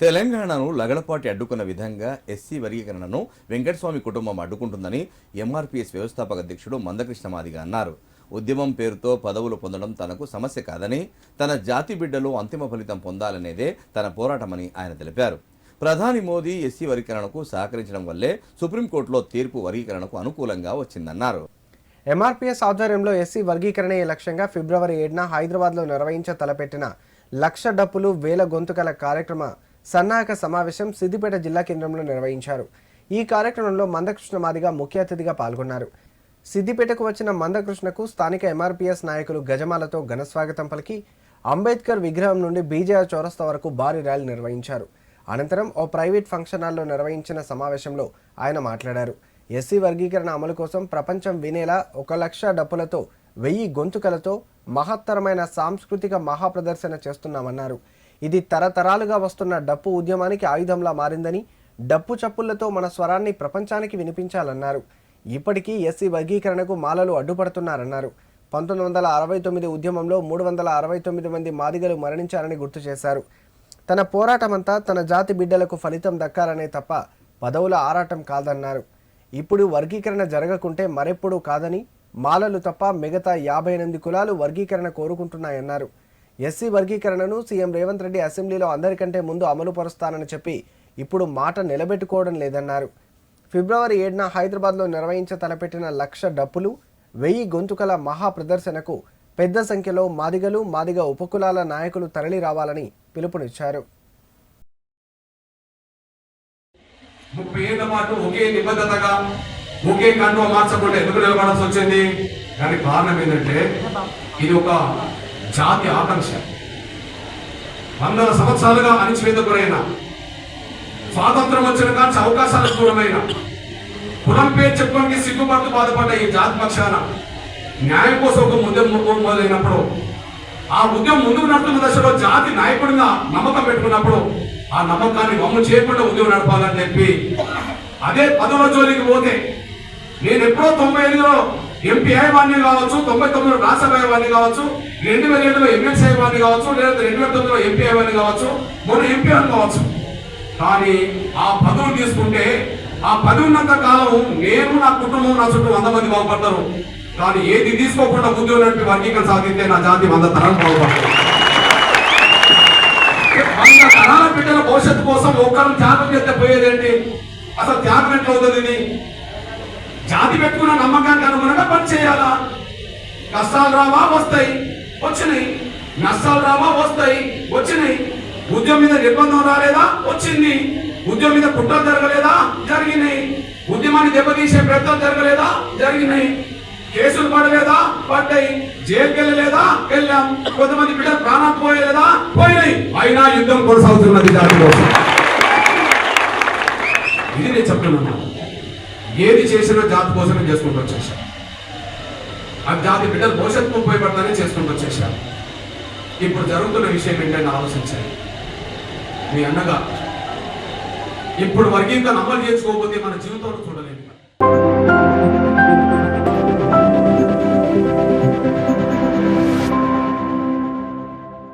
తెలంగాణను లగడపాటి అడ్డుకున్న విధంగా ఎస్సీ వర్గీకరణను వెంకటస్వామి కుటుంబం అడ్డుకుంటుందని ఎంఆర్పీఎస్ వ్యవస్థాపక అధ్యక్షుడు మందకృష్ణ మాదిగా అన్నారు. ఉద్యమం పేరుతో పదవులు పొందడం తనకు సమస్య కాదని తన జాతి బిడ్డలు అంతిమ ఫలితం పొందాలనేదే తన పోరాటమని ఆయన తెలిపారు. ప్రధాని మోదీ ఎస్సీ వర్గీకరణకు సహకరించడం వల్లే సుప్రీంకోర్టులో తీర్పు వర్గీకరణకు అనుకూలంగా వచ్చిందన్నారు. ఎంఆర్పీఎస్ ఆధ్వర్యంలో ఎస్సీ వర్గీకరణే లక్ష్యంగా ఫిబ్రవరి ఏడున హైదరాబాద్లో నిర్వహించ తలపెట్టిన లక్ష డప్పులు వేల గొంతుకల కార్యక్రమ సన్నాహక సమావేశం సిద్దిపేట జిల్లా కేంద్రంలో నిర్వహించారు. ఈ కార్యక్రమంలో మందకృష్ణ మాదిగా ముఖ్య అతిథిగా పాల్గొన్నారు. సిద్దిపేటకు వచ్చిన మందకృష్ణకు స్థానిక ఎంఆర్పీఎస్ నాయకులు గజమాలతో ఘనస్వాగతం పలికి అంబేద్కర్ విగ్రహం నుండి బీజేఆర్ చౌరస్తా వరకు భారీ ర్యాలీ నిర్వహించారు. అనంతరం ఓ ప్రైవేట్ ఫంక్షన్ హాల్లో నిర్వహించిన సమావేశంలో ఆయన మాట్లాడారు. ఎస్సీ వర్గీకరణ అమలు కోసం ప్రపంచం వినేలా ఒక లక్ష డప్పులతో వెయ్యి గొంతుకలతో మహత్తరమైన సాంస్కృతిక మహాప్రదర్శన చేస్తున్నామన్నారు. ఇది తరతరాలుగా వస్తున్న డప్పు ఉద్యమానికి ఆయుధంలా మారిందని డప్పు చప్పుళ్ళతో మన స్వరాన్ని ప్రపంచానికి వినిపించాలన్నారు. ఇప్పటికీ ఎస్సీ వర్గీకరణకు మాలలు అడ్డుపడుతున్నారన్నారు. పంతొమ్మిది వందల అరవై తొమ్మిది ఉద్యమంలో మూడు వందల అరవై తొమ్మిది మంది మాదిగలు మరణించారని గుర్తు చేశారు. తన పోరాటమంతా తన జాతి బిడ్డలకు ఫలితం దక్కాలనే తప్ప పదవుల ఆరాటం కాదన్నారు. ఇప్పుడు వర్గీకరణ జరగకుంటే మరెప్పుడూ కాదని మాలలు తప్ప మిగతా యాభై ఎనిమిది కులాలు వర్గీకరణ కోరుకుంటున్నాయన్నారు. ఎస్సీ వర్గీకరణను సీఎం రేవంత్ రెడ్డి అసెంబ్లీలో అందరికంటే ముందు అమలు పరుస్తానని చెప్పి ఇప్పుడు మాట నిలబెట్టుకోవడం లేదన్నారు. ఫిబ్రవరి ఏడున హైదరాబాద్లో నిర్వహించ తలపెట్టిన లక్ష డప్పులు వెయ్యి గొంతుకల మహా ప్రదర్శనకు పెద్ద సంఖ్యలో మాదిగలు మాదిగ ఉపకులాల నాయకులు తరలి రావాలని పిలుపునిచ్చారు. ముప్పై ఏళ్ళ పాటు ఒకే నిబద్ధతగా ఒకే కండువ మార్చకుండా ఎందుకు నిలబడాల్సి వచ్చింది? దానికి కారణం ఏంటంటే ఇది ఒక జాతి ఆకాంక్ష. వందల సంవత్సరాలుగా అణిచివేత గురైన స్వాతంత్రం వచ్చిన కాంచి అవకాశాలకు దూరమైన కులం పేరు చెప్పడానికి సిగ్గుపడుతూ బాధపడ్డ ఈ జాతి పక్షాన న్యాయం కోసం ఒక ఉద్యమం మొదలైనప్పుడు ఆ ఉద్యమం ముందుకు నడుతున్న దశలో జాతి నాయకుడిగా నమ్మకం పెట్టుకున్నప్పుడు ఆ నమ్మకాన్ని వమ్ము చేయకుండా ఉద్యమం నడపాలని చెప్పి అదే పదవ జోలికి పోతే నేను ఎప్పుడో తొంభై ఐదులో ఎంపీ అయ్యేవాడిని కావచ్చు తొంభై తొమ్మిదిలో రాజ్యసభ అయ్యేవాడిని కావచ్చు రెండు వేల ఏడులో ఎమ్మెల్సీ అయ్యేవాడిని కావచ్చు లేదా రెండు వేల తొమ్మిదిలో ఎంపీ అయ్యేవాడిని కావచ్చు మొన్న ఎంపీ అని కావచ్చు. కానీ ఆ పదవులు తీసుకుంటే ఆ పదవి ఉన్నంత కాలం నేను నా కుటుంబం నా చుట్టూ వంద మంది బాగుపడతారు. కానీ ఏది తీసుకోకుండా ఉద్యోగం నడిపి వర్గీకరణ సాధిస్తే నా జాతి వంద తరాలు బాగుపడతారు వంద తరాల బిడ్డల భవిష్యత్తు కోసం ఒక్కరు త్యాగం చేస్తే పోయేదేంటి? అసలు త్యాగం ఎట్లా అవుతుంది ఇది? జాతి పెట్టుకున్న నమ్మకానికి చేయాలా? కష్టాలు రావా? వస్తాయి. వచ్చినాయి. నష్టాలు రావా? వస్తాయి. వచ్చినాయి. ఉద్యమం మీద నిర్బంధం రాలేదా? వచ్చింది. ఉద్యమం మీద కుట్రలు జరగలేదా? జరిగినాయి. ఉద్యమాన్ని దెబ్బతీసే ప్రయత్నాలు జరగలేదా? జరిగినాయి. కేసులు పడలేదా? పడ్డాయి. జైలుకి వెళ్ళలేదా వెళ్ళాం. కొంతమంది బిడ్డలు ప్రాణం పోయలేదా? పోయినాయి. అయినా యుద్ధం కొనసాగుతున్నది దాని కోసం. ఇది నేను చెప్తున్నాను. ఏది చేసినా జాతి కోసమే చేసుకుంటూ వచ్చేసాను జాతి బిడ్డలు భవిష్యత్తు ఉపయోగపడతానే చేసుకుంటూ వచ్చేసారు. ఇప్పుడు జరుగుతున్న విషయం ఏంటంటే ఆలోచించండి. మీ అన్నగా ఇప్పుడు వర్గీకరణ అమలు చేసుకోకపోతే మన జీవితంలో చూడలేదు